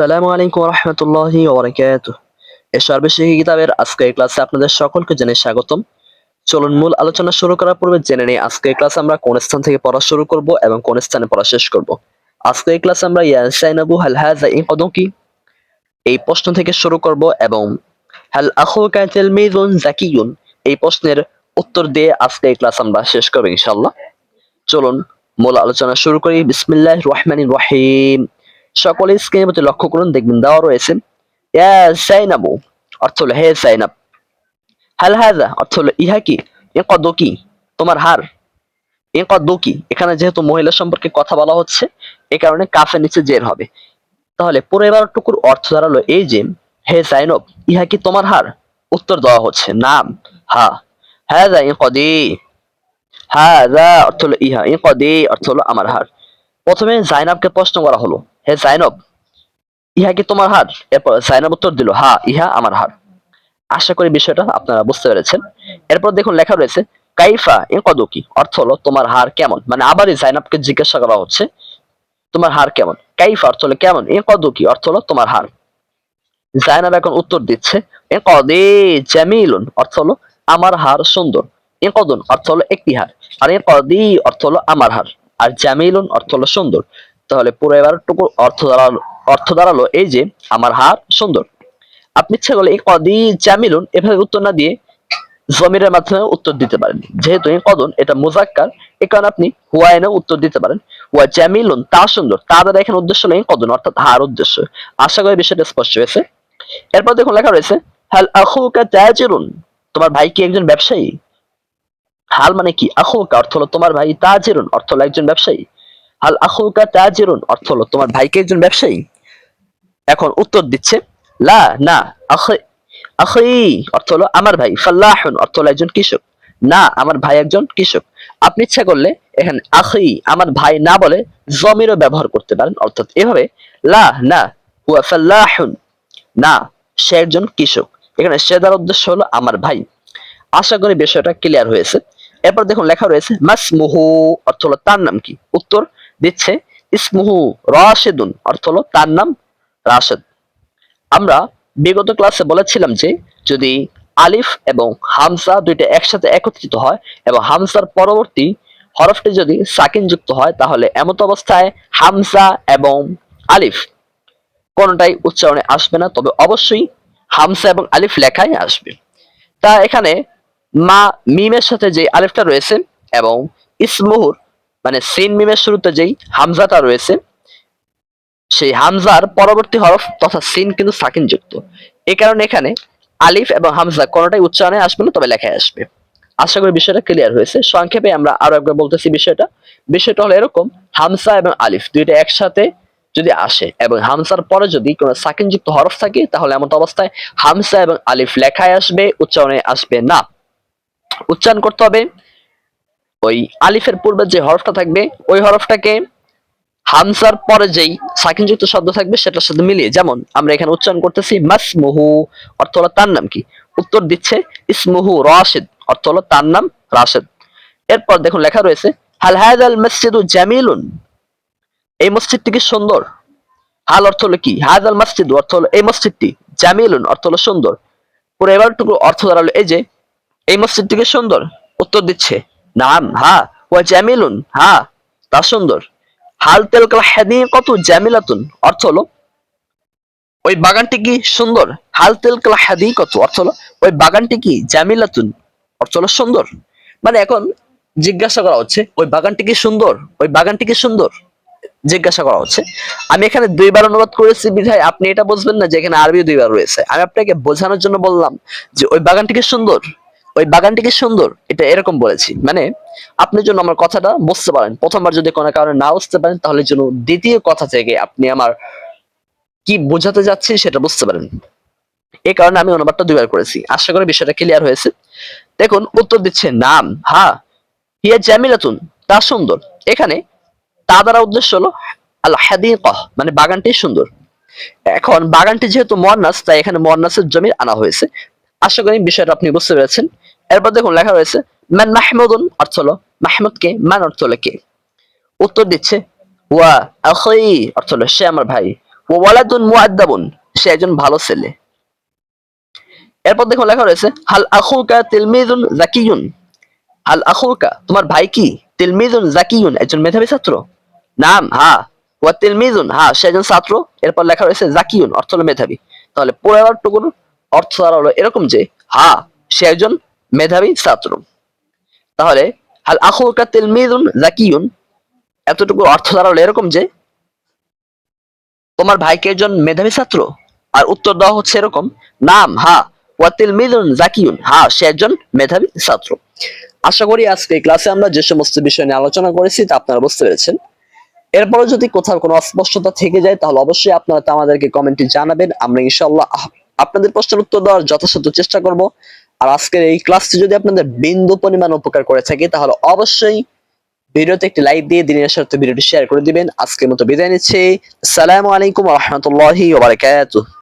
আসসালামু আলাইকুম রহমতুল্লাহি ওবরাকাত এই সর্বশেষী কিতাবের আজকের ক্লাসে আপনাদের সকলকে জানাই স্বাগতম। চলুন মূল আলোচনা শুরু করার পূর্বে জেনে নিই আজকের ক্লাস আমরা কোন স্থান থেকে পড়া শুরু করব এবং কোন স্থানে পড়া শেষ করব। আজকের ক্লাসে আমরা ইয়া সাইনাবু হাল হাযা ইন কদম কি? এই প্রশ্ন থেকে শুরু করব এবং হাল আখুকা তিলমিযুন জাকিয়ুন এই প্রশ্নের উত্তর দিয়ে আজকের ক্লাস আমরা শেষ করব ইনশাআল্লাহ। চলুন মূল আলোচনা শুরু করি। বিসমিল্লাহির রহমানির রহিম। সকলে স্ক্রিনের প্রতি লক্ষ্য করুন, দেখবেন দেওয়া রয়েছে সাইনাবু, অর্থ হলো হে সাইনাব। হাল হাজা, অর্থ হলো ইহা কি? এ কদ কি? তোমার হার। এ কদ কি? এখানে যেহেতু মহিলা সম্পর্কে কথা বলা হচ্ছে, এ কারণে কাফের নিচে জের হবে। তাহলে পুরো এবার টুকুর অর্থ দাঁড়াল এই যে, হে সাইনব, ইহা কি তোমার হার? উত্তর দেওয়া হচ্ছে, নাম, হা। হাজা এ কদি হাজা অর্থ হলো ইহা এ কদি অর্থ হলো আমার হার। প্রথমে জাইনাবকে প্রশ্ন করা হলো হে জাইনব, ইহা কি তোমার হার এরপর উত্তর দিল, হা, ইহা আমার আশা করি বিষয়টা আপনারা বুঝতে পেরেছেন। এরপর দেখুন লেখা রয়েছে, কাইফা এ অর্থ হলো তোমার হার কেমন? মানে আবারই জাইনাবকে জিজ্ঞাসা করা হচ্ছে, তোমার হার কেমন? কাইফা অর্থ হলো কেমন? এ অর্থ হলো তোমার হার। জাইনাব এখন উত্তর দিচ্ছে এ কদে জামিলুন, অর্থ হলো আমার হার সুন্দর। এ কদন, অর্থ হলো একটি হার। আর এ কদি, অর্থ হলো আমার হার। আর জামিলুন, অর্থ হলো সুন্দর। তাহলে পুরো এবারটুকু অর্থ দাঁড়াল অর্থ দাঁড়াল এই যে আমার হার সুন্দর। আপনি ইচ্ছা করলে এই কদি জামিলুন এভাবে উত্তর না দিয়ে জমিরের মাধ্যমে উত্তর দিতে পারেন। যেহেতু এই কদন এটা মুজাক্কার, এ কারণে আপনি হুয়া এনে উত্তর দিতে পারেন। হুয়া জামিলুন তা সুন্দর, তা দ্বারা এখানে উদ্দেশ্য নেই কদন অর্থাৎ হার উদ্দেশ্য। আশা করি বিষয়টা স্পষ্ট হয়েছে। এরপর দেখুন লেখা রয়েছে, হাল আখুকা তাজিরুন? তোমার ভাই কি একজন ব্যবসায়ী? হাল মানে কি? আখুকা অর্থ হলো তোমার ভাই তাজিরুন, অর্থ হলো একজন ব্যবসায়ী। হাল আখুকা তাজিরুন অর্থ হলো তোমার ভাই কি একজন ব্যবসায়ী। এখন উত্তর দিচ্ছে, লা, না, আখি অর্থ হলো আমার ভাই ফাল্লাহুন অর্থ হলো একজন কৃষক। না, আমার ভাই একজন কৃষক। আপনি ইচ্ছা করলে এখানে আখি, আমার ভাই না বলে জমিরও ব্যবহার করতে পারেন, অর্থাৎ এভাবে, লা, না, হুয়া ফাল্লাহুন না, সে একজন কৃষক। এখানে সে দ্বারা উদ্দেশ্য হলো আমার ভাই। আশা করি বিষয়টা ক্লিয়ার হয়েছে। এরপর দেখুন লেখা রয়েছে, মাসমুহু, অর্থ হলো তার নাম কি? উত্তর দিচ্ছে, ইসমুহু রাশেদুন, অর্থ হলো তার নাম রাশেদ। আমরা বিগত ক্লাসে বলেছিলাম যে, যদি আলিফ এবং হামসা দুইটা একসাথে একত্রিত হয় এবং হামসার পরবর্তী হরফটি যদি সাকিন যুক্ত হয়, তাহলে এমত অবস্থায় হামসা এবং আলিফ কোনটাই উচ্চারণে আসবে না, তবে অবশ্যই হামসা এবং আলিফ লেখায় আসবে। তা এখানে মা, মিমের সাথে যে আলিফটা রয়েছে এবং ইসমুহুর মানে সিন মিমের শুরুতে যেই হামজাটা রয়েছে, সেই হামজার পরবর্তী হরফ তথা সিন কিন্তু সাকিন যুক্ত এই কারণে এখানে আলিফ এবং হামজা কোনোটাই উচ্চারণে আসবে না, তবে লেখায় আসবে। আশা করি বিষয়টা ক্লিয়ার হয়েছে। সংক্ষেপে আমরা আরও একবার বলতেছি বিষয়টা। বিষয়টা হলো এরকম হামসা এবং আলিফ দুইটা একসাথে যদি আসে এবং হামসার পরে যদি কোনো সাকিন যুক্ত হরফ থাকে, তাহলে এমন অবস্থায় হামসা এবং আলিফ লেখায় আসবে, উচ্চারণে আসবে না। উচ্চারণ করতে হবে ওই আলিফের পূর্বে যে হরফটা থাকবে, ওই হরফটাকে হামসার পরে যেই সাকিনযুক্ত শব্দ থাকবে, সেটার সাথে মিলিয়ে যেমন আমরা এখানে উচ্চারণ করতেছি মাসমুহু, অর্থ হলো তার নাম কি? উত্তর দিচ্ছে ইসমুহু রাশিদ, অর্থ হলো তার নাম রাশেদ। এরপর দেখুন লেখা রয়েছে, হাল হায়াল মসজিদু জামিলুন? এই মসজিদটি কি সুন্দর? হাল অর্থ হলো কি? হায়াল মসজিদ অর্থ হলো এই মসজিদটি, জামিলুন অর্থ হলো সুন্দর। পুরো এবারটুকু অর্থ দাঁড়াল এই যে, এই মসজিদটি কি সুন্দর? উত্তর দিচ্ছে নাম, হা ওয়া জামিলুন, হা, তা সুন্দর। হাল তেলকাল কত জামিলাতুন, অর্থ হলো, ওই বাগানটি কি সুন্দর? হাল তেলকাল হাদি কত অর্থ হলো, ওই বাগানটি কি জামিলাতুন, অর্থ হলো সুন্দর। মানে এখন জিজ্ঞাসা করা হচ্ছে, ওই বাগানটি কি সুন্দর? ওই বাগানটি কি সুন্দর? জিজ্ঞাসা করা হচ্ছে। আমি এখানে দুইবার অনুবাদ করেছি, বিধায় আপনি এটা বুঝবেন না যে এখানে আরবি দুইবার রয়েছে। আমি আপনাকে বোঝানোর জন্য বললাম যে ওই বাগানটি কি সুন্দর? ওই বাগানটি কি সুন্দর, এটা এরকম বলেছি। মানে আপনি জন্য আমার কথাটা বুঝতে পারেন। প্রথমবার যদি কোনো কারণে না বুঝতে পারেন, তাহলে যেন দ্বিতীয় কথা থেকে আপনি আমার কি বোঝাতে যাচ্ছি সেটা বুঝতে পারেন। এই কারণে আমি অনুবাদটা দুইবার করেছি। আশা করি বিষয়টা ক্লিয়ার হয়েছে। দেখুন, উত্তর দিচ্ছে নাম। হা, হিয়া জামিলাতুন, তা সুন্দর। এখানে, তা দ্বারা উদ্দেশ্য হলো আল হাদিকহ মানে বাগানটি সুন্দর। এখন, বাগানটি যেহেতু মর্নাস তাই এখানে মর্নাসের জমির আনা হয়েছে। আশা করি বিষয়টা আপনি বুঝতে পেরেছেন। এরপর দেখুন লেখা রয়েছে, মান মাহমুদুন অর্থ হলো মাহমুদ কে মান অর্থ হলো কে? উত্তর দিচ্ছে, ওয়া আখি অর্থ হলো, সে আমার ভাই। ওয়ালাদুন মুআদ্দাবুন সে একজন ভালো ছেলে। এরপর দেখো লেখা রয়েছে, হাল আখুকা তিলমিজুন জাকিয়ুন হাল আখুকা তোমার ভাই কি? তিলমিজুন জাকিয়ুন একজন মেধাবী ছাত্র নাম হা ওয়া তিলমিজুন হা সে একজন ছাত্র এরপর লেখা রয়েছে জাকিয়ুন অর্থ হলো মেধাবী। তাহলে পরের টুকুর অর্থ দাঁড়াল এরকম যে, হা, সে একজন মেধাবী ছাত্র। তাহলে, হাল আখুকা তিলমিজুন জাকিয়ুন, এতটুকু অর্থ দাঁড়াল এরকম যে, তোমার ভাইকে একজন মেধাবী ছাত্র? আর উত্তর দেওয়া হচ্ছে এরকম, নাম, হা ওয়াতিল মিলুন জাকিউন হা, সে একজন মেধাবী ছাত্র। আশা করি আজকে ক্লাসে আমরা যে সমস্ত বিষয় নিয়ে আলোচনা করেছি তা আপনারা বুঝতে পেরেছেন। এরপরে যদি কোথাও কোনো অস্পষ্টতা থেকে যায়, তাহলে অবশ্যই আপনারা তা আমাদেরকে কমেন্টে জানাবেন। আমরা ইনশাল্লাহ আপনাদের প্রশ্নের উত্তর দেওয়ার যথাসাধ্য চেষ্টা করব। আর আজকের এই ক্লাসটি যদি আপনাদের বিন্দু পরিমাণ উপকার করে থাকে, তাহলে অবশ্যই ভিডিওতে একটি লাইক দিয়ে দিনের সাথে ভিডিওটি শেয়ার করে দিবেন। আজকের মতো বিদায় নিচ্ছি। আসসালামু আলাইকুম রহমতুল্লাহি ওবরাকাতুহ বারাকাতুহু।